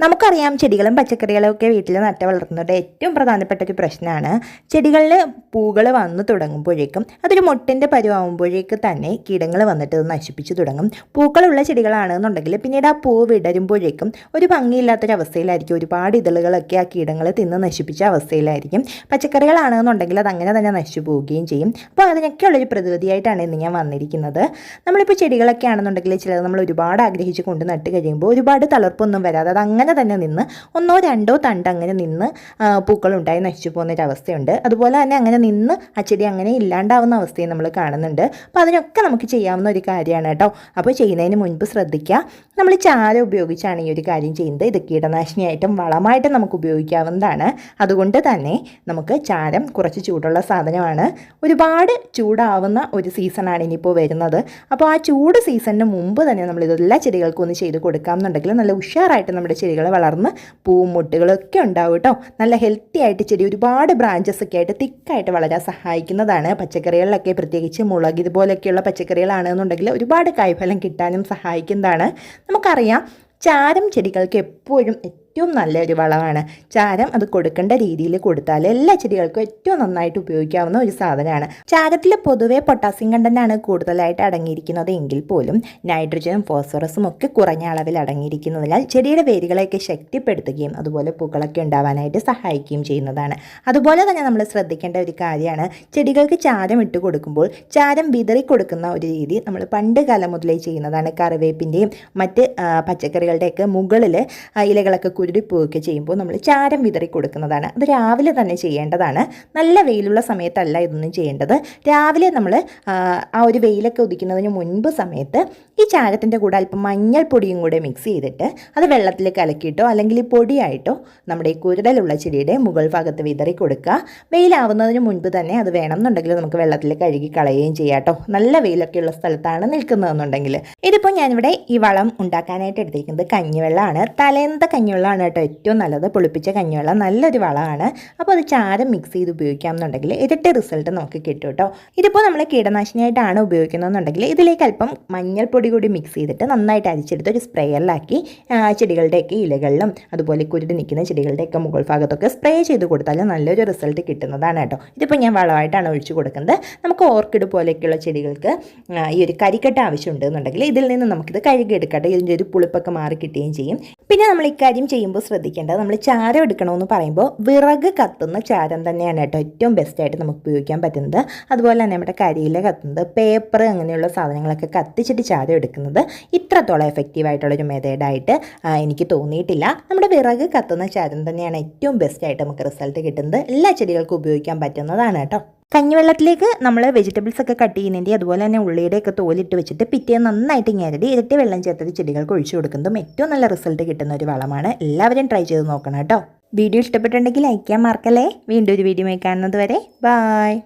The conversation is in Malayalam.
നമുക്കറിയാം ചെടികളും പച്ചക്കറികളും ഒക്കെ വീട്ടിൽ നട്ട് വളർത്തുന്നവരുടെ ഏറ്റവും പ്രധാനപ്പെട്ട ഒരു പ്രശ്നമാണ് ചെടികളിൽ പൂകൾ വന്നു തുടങ്ങുമ്പോഴേക്കും അതൊരു മുട്ടിന്റെ പരുവാകുമ്പോഴേക്ക് തന്നെ കീടങ്ങൾ വന്നിട്ട് നശിപ്പിച്ചു തുടങ്ങും. പൂക്കളുള്ള ചെടികളാണെന്നുണ്ടെങ്കിൽ പിന്നീട് ആ പൂ വിടരുമ്പോഴേക്കും ഒരു ഭംഗിയില്ലാത്തൊരവസ്ഥയിലായിരിക്കും. ഒരുപാട് ഇതളുകളൊക്കെ ആ കീടങ്ങൾ തിന്ന് നശിപ്പിച്ച അവസ്ഥയിലായിരിക്കും. പച്ചക്കറികളാണെന്നുണ്ടെങ്കിൽ അത് അങ്ങനെ തന്നെ നശിച്ചു പോവുകയും ചെയ്യും. അപ്പോൾ അതിനൊക്കെയുള്ളൊരു പ്രതിവിധിയായിട്ടാണ് ഇന്ന് ഞാൻ വന്നിരിക്കുന്നത്. നമ്മളിപ്പോൾ ചെടികളൊക്കെ ആണെന്നുണ്ടെങ്കിൽ ചിലത് നമ്മൾ ഒരുപാട് ആഗ്രഹിച്ച് കൊണ്ട് നട്ട് കഴിയുമ്പോൾ ഒരുപാട് തളർപ്പൊന്നും വരാതെ അത് അങ്ങനെ തന്നെ നിന്ന് ഒന്നോ രണ്ടോ തണ്ട് അങ്ങനെ നിന്ന് പൂക്കളുണ്ടായി നശിച്ചു പോകുന്നൊരവസ്ഥയുണ്ട്. അതുപോലെ തന്നെ അങ്ങനെ നിന്ന് ആ ചെടി അങ്ങനെ ഇല്ലാണ്ടാവുന്ന അവസ്ഥയും നമ്മൾ കാണുന്നുണ്ട്. അപ്പോൾ അതിനൊക്കെ നമുക്ക് ചെയ്യാവുന്ന ഒരു കാര്യമാണ് കേട്ടോ. അപ്പോൾ ചെയ്യുന്നതിന് മുൻപ് ശ്രദ്ധിക്കുക നമ്മൾ ചാര ഉപയോഗിച്ചാണ് ഈ ഒരു കാര്യം ചെയ്യുന്നത്. ഇത് കീടനാശിനിയായിട്ടും വളമായിട്ടും നമുക്ക് ഉപയോഗിക്കാവുന്നതാണ്. അതുകൊണ്ട് തന്നെ നമുക്ക് ചാരം കുറച്ച് ചൂടുള്ള സാധനമാണ്. ഒരുപാട് ചൂടാവുന്ന ഒരു സീസണാണ് ഇനിയിപ്പോൾ വരുന്നത്. അപ്പോൾ ആ ചൂട് സീസണിന് മുമ്പ് തന്നെ നമ്മൾ ഇതെല്ലാ ചെടികൾക്കും ഒന്ന് ചെയ്ത് കൊടുക്കാമെന്നുണ്ടെങ്കിൽ നല്ല ഉഷാറായിട്ട് നമ്മുടെ ചെടികൾ വളർന്ന് പൂമുട്ടുകളൊക്കെ മുട്ടുകളൊക്കെ ഉണ്ടാവും കേട്ടോ. നല്ല ഹെൽത്തി ആയിട്ട് ചെടി ഒരുപാട് ബ്രാഞ്ചസ് ഒക്കെ ആയിട്ട് തിക്കായിട്ട് വളരാൻ സഹായിക്കുന്നതാണ്. പച്ചക്കറികളിലൊക്കെ പ്രത്യേകിച്ച് മുളക് ഇതുപോലെയൊക്കെയുള്ള പച്ചക്കറികളാണെന്നുണ്ടെങ്കിൽ ഒരുപാട് കായ്ഫലം കിട്ടാനും സഹായിക്കുന്നതാണ്. നമുക്കറിയാം ചാരം ചെടികൾക്ക് എപ്പോഴും ഏറ്റവും നല്ലൊരു വളമാണ്. ചാരം അത് കൊടുക്കേണ്ട രീതിയിൽ കൊടുത്താൽ എല്ലാ ചെടികൾക്കും ഏറ്റവും നന്നായിട്ട് ഉപയോഗിക്കാവുന്ന ഒരു സാധനമാണ്. ചാരത്തിൽ പൊതുവെ പൊട്ടാസ്യം കണ്ടന്റാണ് കൂടുതലായിട്ട് അടങ്ങിയിരിക്കുന്നത്. എങ്കിൽ പോലും നൈട്രജനും ഫോസ്ഫറസും ഒക്കെ കുറഞ്ഞ അളവിൽ അടങ്ങിയിരിക്കുന്നതിനാൽ ചെടിയുടെ വേരുകളെയൊക്കെ ശക്തിപ്പെടുത്തുകയും അതുപോലെ പൂക്കളൊക്കെ ഉണ്ടാവാനായിട്ട് സഹായിക്കുകയും ചെയ്യുന്നതാണ്. അതുപോലെ തന്നെ നമ്മൾ ശ്രദ്ധിക്കേണ്ട ഒരു കാര്യമാണ്. ചെടികൾക്ക് ചാരം ഇട്ട് കൊടുക്കുമ്പോൾ ചാരം വിതറി കൊടുക്കുന്ന ഒരു രീതി നമ്മൾ പണ്ട് കാലം മുതലേ ചെയ്യുന്നതാണ്. കറിവേപ്പിന്റെയും മറ്റ് പച്ചക്കറികളുടെയൊക്കെ മുകളിൽ ഇലകളൊക്കെ കുരുടിപ്പോവുകയൊക്കെ ചെയ്യുമ്പോൾ നമ്മൾ ചാരം വിതറി കൊടുക്കുന്നതാണ്. അത് രാവിലെ തന്നെ ചെയ്യേണ്ടതാണ്. നല്ല വെയിലുള്ള സമയത്തല്ല ഇതൊന്നും ചെയ്യേണ്ടത്. രാവിലെ നമ്മൾ ആ ഒരു വെയിലൊക്കെ ഉദിക്കുന്നതിന് മുൻപ് സമയത്ത് ഈ ചാരത്തിന്റെ കൂടെ അല്പം മഞ്ഞൾപ്പൊടിയും കൂടെ മിക്സ് ചെയ്തിട്ട് അത് വെള്ളത്തിൽ കലക്കിയിട്ടോ അല്ലെങ്കിൽ പൊടിയായിട്ടോ നമ്മുടെ ഈ കുരുടലുള്ള ചെടിയുടെ മുകൾ ഭാഗത്ത് വിതറി കൊടുക്കുക. വെയിലാവുന്നതിന് മുൻപ് തന്നെ അത് വേണമെന്നുണ്ടെങ്കിൽ നമുക്ക് വെള്ളത്തിൽ കഴുകി കളയുകയും ചെയ്യാം കേട്ടോ നല്ല വെയിലൊക്കെയുള്ള സ്ഥലത്താണ് നിൽക്കുന്നതെന്നുണ്ടെങ്കിൽ. ഇതിപ്പോൾ ഞാനിവിടെ ഈ വളം ഉണ്ടാക്കാനായിട്ട് എടുത്തിരിക്കുന്നത് കഞ്ഞിവെള്ളമാണ്. തലേന്നത്തെ കഞ്ഞിവെള്ളമാണ് കേട്ടോ ഏറ്റവും നല്ലത്. പൊളിപ്പിച്ച കഞ്ഞിവെള്ളം നല്ലൊരു വളമാണ്. അപ്പോൾ അത് ചാരം മിക്സ് ചെയ്ത് ഉപയോഗിക്കാമെന്നുണ്ടെങ്കിൽ ഇരട്ടി റിസൾട്ട് നമുക്ക് കിട്ടും കേട്ടോ. ഇതിപ്പോൾ നമ്മൾ കീടനാശിനിയായിട്ടാണ് ഉപയോഗിക്കുന്നതെന്നുണ്ടെങ്കിൽ ഇതിലേക്ക് അല്പം മഞ്ഞൾപ്പൊടി കൂടി മിക്സ് ചെയ്തിട്ട് നന്നായിട്ട് അരിച്ചെടുത്ത് ഒരു സ്പ്രേയറിലാക്കി ചെടികളുടെയൊക്കെ ഇലകളിലും അതുപോലെ കുരുടി നിൽക്കുന്ന ചെടികളുടെയൊക്കെ മുകൾ ഭാഗത്തൊക്കെ സ്പ്രേ ചെയ്ത് കൊടുത്താൽ നല്ലൊരു റിസൾട്ട് കിട്ടുന്നതാണ് കേട്ടോ. ഇതിപ്പോൾ ഞാൻ വളമായിട്ടാണ് ഒഴിച്ചു കൊടുക്കുന്നത്. നമുക്ക് ഓർക്കിഡ് പോലെയൊക്കെയുള്ള ചെടികൾക്ക് ഈ ഒരു കരിക്കട്ട ആവശ്യമുണ്ടെന്നുണ്ടെങ്കിൽ ഇതിൽ നിന്ന് നമുക്കിത് കഴുകിയെടുക്കട്ടെ. ഇതിന്റെ ഒരു പുളിപ്പൊക്കെ മാറി കിട്ടുകയും ചെയ്യും. പിന്നെ നമ്മൾ ഇക്കാര്യം ചെയ്യുമ്പോൾ ശ്രദ്ധിക്കേണ്ടത് നമ്മൾ ചാരം എടുക്കണമെന്ന് പറയുമ്പോൾ വിറക് കത്തുന്ന ചാരം തന്നെയാണ് കേട്ടോ ഏറ്റവും ബെസ്റ്റായിട്ട് നമുക്ക് ഉപയോഗിക്കാൻ പറ്റുന്നത്. അതുപോലെ തന്നെ നമ്മുടെ കരിയില കത്തുന്നത് പേപ്പർ അങ്ങനെയുള്ള സാധനങ്ങളൊക്കെ കത്തിച്ചിട്ട് ചാരം എടുക്കുന്നത് ഇത്രത്തോളം എഫക്റ്റീവായിട്ടുള്ളൊരു മെത്തേഡായിട്ട് എനിക്ക് തോന്നിയിട്ടില്ല. നമ്മുടെ വിറക് കത്തുന്ന ചാരം തന്നെയാണ് ഏറ്റവും ബെസ്റ്റായിട്ട് നമുക്ക് റിസൾട്ട് കിട്ടുന്നത്. എല്ലാ ചെടികൾക്കും ഉപയോഗിക്കാൻ പറ്റുന്നതാണ് കേട്ടോ. കഞ്ഞിവെള്ളത്തിലേക്ക് നമ്മൾ വെജിറ്റബിൾസ് ഒക്കെ കട്ട് ചെയ്യുന്നതിന്റെ അതുപോലെ തന്നെ ഉള്ളിയുടെ ഒക്കെ തോലിട്ട് വെച്ചിട്ട് പിറ്റേ നന്നായിട്ട് ഞെരടി ഇരട്ടി വെള്ളം ചേർത്തത് ചെടികൾക്ക് ഒഴിച്ചു കൊടുക്കുന്നതും ഏറ്റവും നല്ല റിസൾട്ട് കിട്ടുന്ന ഒരു വളമാണ്. എല്ലാവരും ട്രൈ ചെയ്ത് നോക്കണം കേട്ടോ. വീഡിയോ ഇഷ്ടപ്പെട്ടുണ്ടെങ്കിൽ ലൈക്ക് ചെയ്യാൻ മറക്കല്ലേ? വീണ്ടും ഒരു വീഡിയോ കാണുന്നത് വരെ. ബായ്